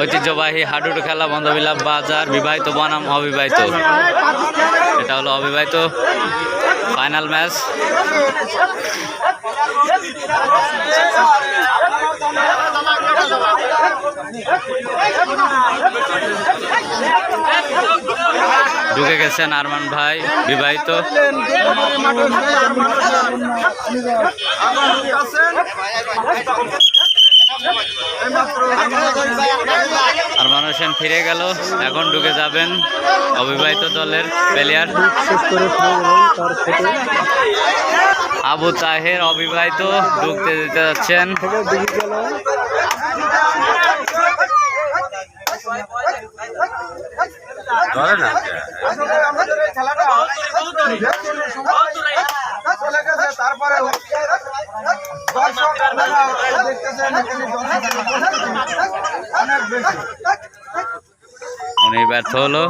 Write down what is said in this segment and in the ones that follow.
ঐতিহ্যবাহী হাডুডু খেলা, বন্ধবিলাপ, বাজার, বিবাহিত বনাম, অবিবাহিত। এটা হলো অবিবাহিত ফাইনাল ম্যাচ। ঢুকে গেছেন আরমান ভাই, বিবাহিত। আরমান হোসেন ফিরে গেল, এখন ঢুকে যাবেন অবিবাহিত দলের প্লেয়ার। আবু তাহের অবিবাহিত, ঢুকতে দিতে যাচ্ছেন। ধরে না। উনি ব্যর্থ হলো।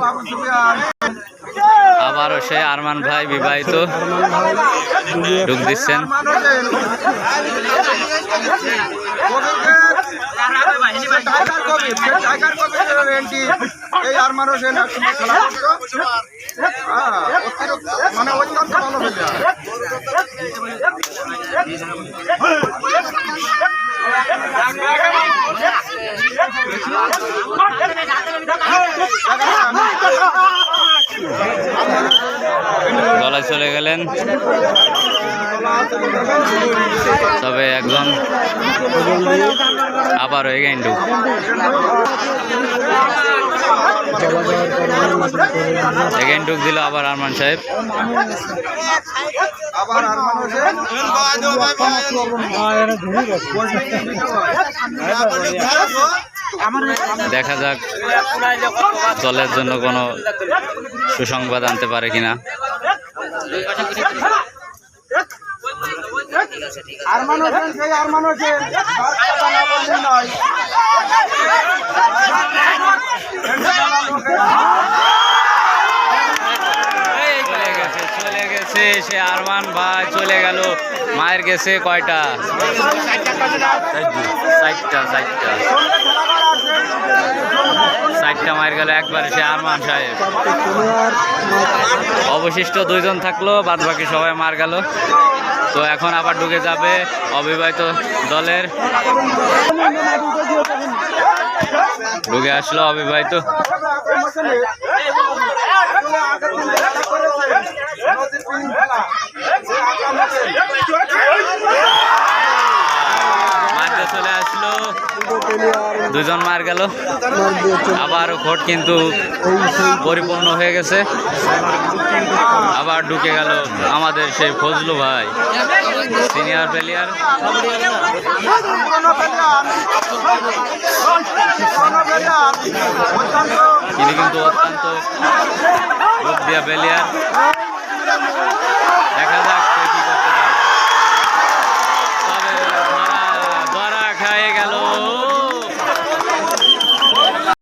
আবারও সে আরমান ভাই বিবাহিত। ঢুক দিচ্ছেন। মানুষের এই আর একসময় খেলা হ্যাঁ, মানে অত্যন্ত ভালো গলায় চলে গেলেন। তবে একজন আবার ঢুক এগেইন ঢুক দিল আবার আরমান সাহেব। দেখা যাক দলের জন্য কোনো সুসংবাদ আনতে পারে কিনা। আর সেই আর মানুষের নয়। সে আরমান ভাই চলে গেল। মায়ের গেছে কয়টা? চারটা চারটা চারটা মায়ের গেল একবারে সে আরমান সাহেব। অবশিষ্ট দুইজন থাকল বাদ বাকি সবাই মার গেল। তো এখন আবার ঢুকে যাবে অবিবাহিত দলের। ঢুকে আসলো অবিবাহিত মারতে চলে আসলো দুজন মার গেল। আবার ভোট কিন্তু পরিপূর্ণ হয়ে গেছে। আবার ঢুকে গেল আমাদের সেই ফজলু ভাই সিনিয়র প্লেয়ার তিনি কিন্তু অত্যন্ত দিয়া প্লেয়ার দেখা